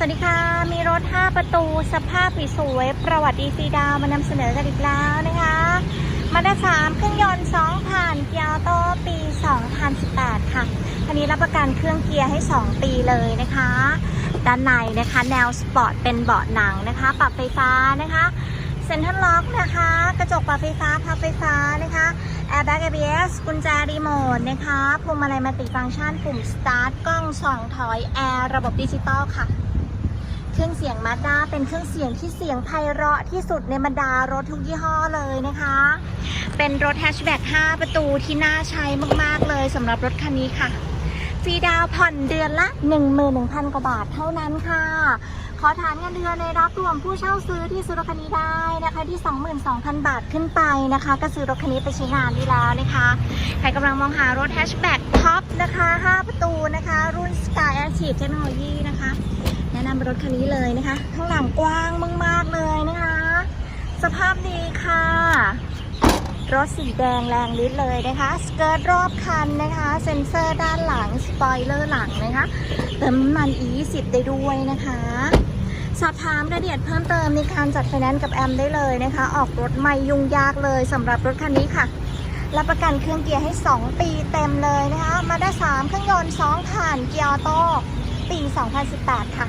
สวัสดีค่ะ มีรถ 5 ประตู สภาพสวยประวัติดีซีดาวมานำเสนอกันอีกแล้วนะคะมาด้า3เครื่องยนต์ 2 ผ่านเกียร์โตปี 2018 ค่ะคันนี้รับประกันเครื่องเกียร์ให้ 2 ปีเลยนะคะ ด้านในนะคะแนวสปอร์ตเป็นเบาะหนังนะคะ ปรับไฟฟ้านะคะเซ็นทรัลล็อกนะคะ กระจกปรับไฟฟ้าพับไฟฟ้านะคะแอร์แบ็ก ABS กุญแจรีโมทนะคะพวงมาลัยมัลติฟังก์ชันปุ่มสตาร์ทกล้องส่องถอยแอร์ระบบดิจิตอลค่ะ เครื่องเสียงมาด้าเป็นเครื่องเสียงที่เสียงไพเราะที่สุดในบรรดารถทุกยี่ห้อเลยนะคะ เป็นรถแฮชแบ็ก5 ประตูที่น่าใช้มากๆเลยสำหรับรถคันนี้ค่ะฟรีดาวน์ผ่อนเดือนละ 11,000 กว่าบาทเท่านั้นค่ะ ขอฐานเงินเดือนในรับรวมผู้เช่าซื้อที่ซื้อรถคันนี้ได้นะคะที่ 22,000 บาทขึ้นไปนะคะ ก็ซื้อรถคันนี้ไปใช้งานได้แล้วนะคะ ใครกำลังมองหารถแฮชแบ็กท็อปนะคะ 5 ประตูนะคะ รุ่น Sky Active Technology นะคะ นำรถคันนี้เลยนะคะ ข้างหลังกว้างมาก ๆ เลยนะคะ สภาพดีค่ะ รถสีแดงแรงฤทธิ์เลยนะคะ สเกิร์ตรอบคันนะคะ เซ็นเซอร์ด้านหลัง สปอยเลอร์หลังนะคะ เติมน้ำมัน E20 ได้ด้วยนะคะ สอบถามรายละเอียดเพิ่มเติมในการจัดไฟแนนซ์กับแอมได้เลยนะคะ ออกรถไม่ยุ่งยากเลยสำหรับรถคันนี้ค่ะรับประกันเครื่องเกียร์ให้ 2 ปีเต็มเลยนะคะ มาด้า3เครื่องยนต์ 2 ผ่านเกียร์ออโต้ปี 2018 ค่ะ